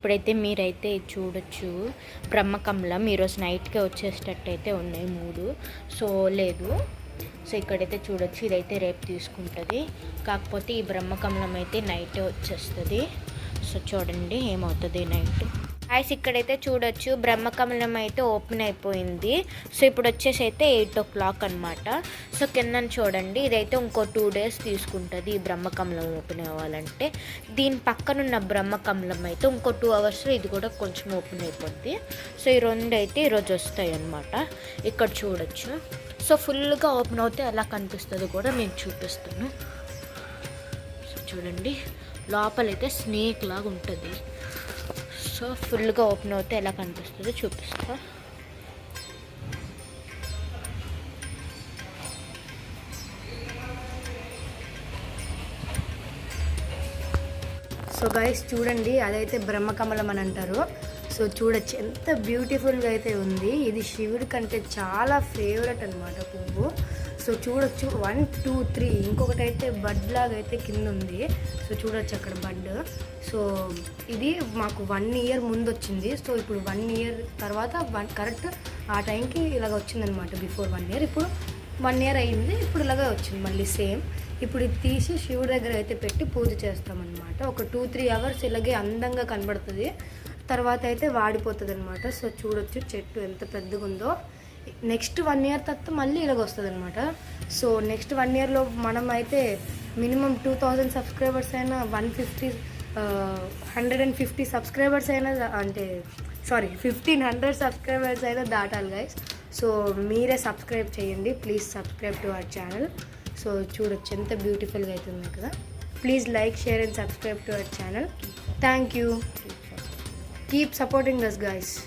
ఇప్పుడైతే మీరైతే చూడొచ్చు బ్రహ్మకమలం. ఈరోజు నైట్కే వచ్చేసేటట్టయితే ఉన్నాయి మూడు. సో లేదు. సో ఇక్కడైతే చూడొచ్చు. ఇదైతే రేపు తీసుకుంటుంది. కాకపోతే ఈ బ్రహ్మకమలం అయితే నైటే వచ్చేస్తుంది. సో చూడండి ఏమవుతుంది నైట్. ఐస్ ఇక్కడైతే చూడొచ్చు బ్రహ్మకమలం అయితే ఓపెన్ అయిపోయింది. సో ఇప్పుడు వచ్చేసి అయితే ఎయిట్ ఓ క్లాక్ అనమాట సో కింద చూడండి ఇదైతే ఇంకో టూ డేస్ తీసుకుంటుంది ఈ బ్రహ్మకమలం ఓపెన్ అవ్వాలంటే. దీని పక్కనున్న బ్రహ్మకమలం అయితే ఇంకో టూ అవర్స్లో ఇది కూడా కొంచెం ఓపెన్ అయిపోద్ది. సో ఈ రెండు అయితే ఈరోజు వస్తాయి అనమాట ఇక్కడ చూడొచ్చు. సో ఫుల్గా ఓపెన్ అవుతే ఎలా కనిపిస్తుందో కూడా నేను చూపిస్తాను. సో చూడండి లోపలైతే స్నేక్ లాగా ఉంటుంది. సో ఫుల్గా ఓపెన్ అవుతే ఎలా కనిపిస్తుందో చూపిస్తా. సో గైస్ చూడండి అదైతే బ్రహ్మకమలం అని అంటారు. సో చూడొచ్చు. ఎంత బ్యూటిఫుల్గా అయితే ఉంది. ఇది శివుడి కంటే చాలా ఫేవరెట్ అనమాట పువ్వు. సో చూడొచ్చు. వన్ టూ త్రీ ఇంకొకటి అయితే బడ్ లాగా అయితే కింద ఉంది సో చూడొచ్చు అక్కడ బడ్. సో ఇది మాకు వన్ ఇయర్ ముందు వచ్చింది సో ఇప్పుడు వన్ ఇయర్ తర్వాత వన్ కరెక్ట్ ఆ టైంకి ఇలాగ వచ్చిందనమాట బిఫోర్ వన్ ఇయర్ ఇప్పుడు వన్ ఇయర్ అయింది. ఇప్పుడు ఇలాగే వచ్చింది మళ్ళీ సేమ్ ఇప్పుడు ఇది తీసి శివుడి దగ్గర అయితే పెట్టి పూజ చేస్తామన్నమాట. ఒక టూ త్రీ అవర్స్ ఇలాగే అందంగా కనబడుతుంది. తర్వాత అయితే వాడిపోతుంది అనమాట సో చూడొచ్చు చెట్టు ఎంత పెద్దగా ఉందో నెక్స్ట్ వన్ ఇయర్ తర్వాత మళ్ళీ ఇలాగ వస్తుంది అనమాట సో నెక్స్ట్ వన్ ఇయర్లో మనం అయితే మినిమం టూ థౌజండ్ సబ్స్క్రైబర్స్ అయినా one fifty hundred and fifty subscribers అయినా అంటే సారీ ఫిఫ్టీన్ హండ్రెడ్ సబ్స్క్రైబర్స్ అయినా దాటాలి గైస్ సో మీరే సబ్స్క్రైబ్ చేయండి. Please subscribe to our channel. So చూడొచ్చు ఎంత బ్యూటిఫుల్గా అవుతుంది కదా. Please like share and subscribe to our channel. Thank you. keep supporting us guys.